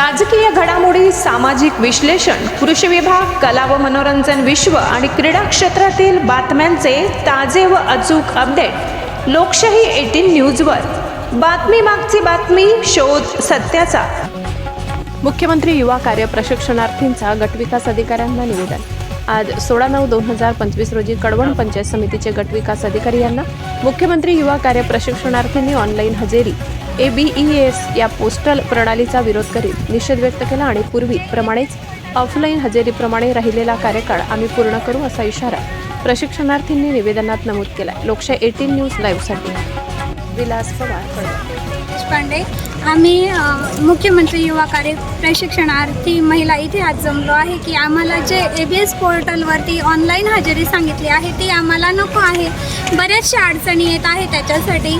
राजकीय घडामोडी सामाजिक विश्लेषण कृषी विभाग कला व मनोरंजन विश्व आणि क्रीडा क्षेत्रातील बातम्यांचे ताजे व अचूक अपडेट लोकशाही एटीन न्यूजवर. बातमी मागची बातमी शोध सत्याचा. मुख्यमंत्री युवा कार्य प्रशिक्षणार्थींचा गटविकास अधिकाऱ्यांना निवेदन. आज सोळा नऊ दोन हजार पंचवीस रोजी कडवण पंचायत समितीचे गटविकास अधिकारी यांना मुख्यमंत्री युवा कार्य प्रशिक्षणार्थींनी ऑनलाईन हजेरी. ए बी ई एस या पोस्टल प्रणालीचा विरोध करीत निषेध व्यक्त केला आणि पूर्वी प्रमाणेच ऑफलाईन हजेरीप्रमाणे राहिलेला कार्यकाळ आम्ही पूर्ण करू असा इशारा प्रशिक्षणार्थींनी निवेदनात नमूद केला लोकशाही एटीन न्यूज लाईव्हसाठी विलास पवार पांडे आम्ही मुख्यमंत्री युवा कार्य प्रशिक्षणार्थी महिला इथे आज जमलो आहे की आम्हाला जे ए बी एस पोर्टलवरती ऑनलाईन हजेरी सांगितली आहे ती आम्हाला नको आहे. बऱ्याचशा अडचणी येत आहे त्याच्यासाठी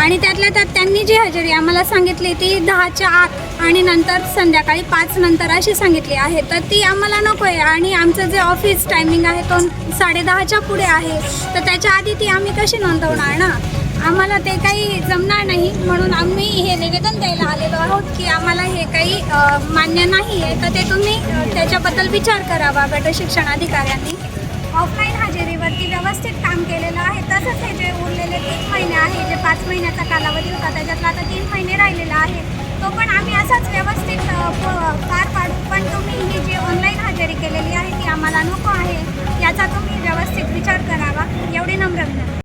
आणि त्यातल्या त्यात त्यांनी जी हजेरी आम्हाला सांगितली ती दहाच्या आत आणि नंतर संध्याकाळी पाच नंतर अशी सांगितली आहे. तर ती आम्हाला नको आहे आणि आमचं जे ऑफिस टायमिंग आहे तो साडेदहाच्या पुढे आहे. तर त्याच्या आधी ती आम्ही कशी नोंदवणार ना? आम्हाला ते काही जमणार नाही. म्हणून आम्ही हे निवेदन द्यायला आलेलो आहोत की आम्हाला हे काही मान्य नाही आहे. तर ते तुम्ही त्याच्याबद्दल विचार करावा. गट शिक्षण अधिकाऱ्यांनी. ऑफलाईन हजेरीवरती व्यवस्थित काम केलेलं आहे तसंच हे जे उरलेले तीन महिने आहे जे पाच महिन्याचा कालावधी होता त्याच्यातला आता तीन महिने राहिलेला आहे. तो पण आम्ही असाच व्यवस्थित प- पार पाडू. पण तुम्ही ही जी ऑनलाईन हजेरी केलेली आहे ती आम्हाला नको आहे. याचा तुम्ही व्यवस्थित विचार करावा. एवढी नम्र विनंती.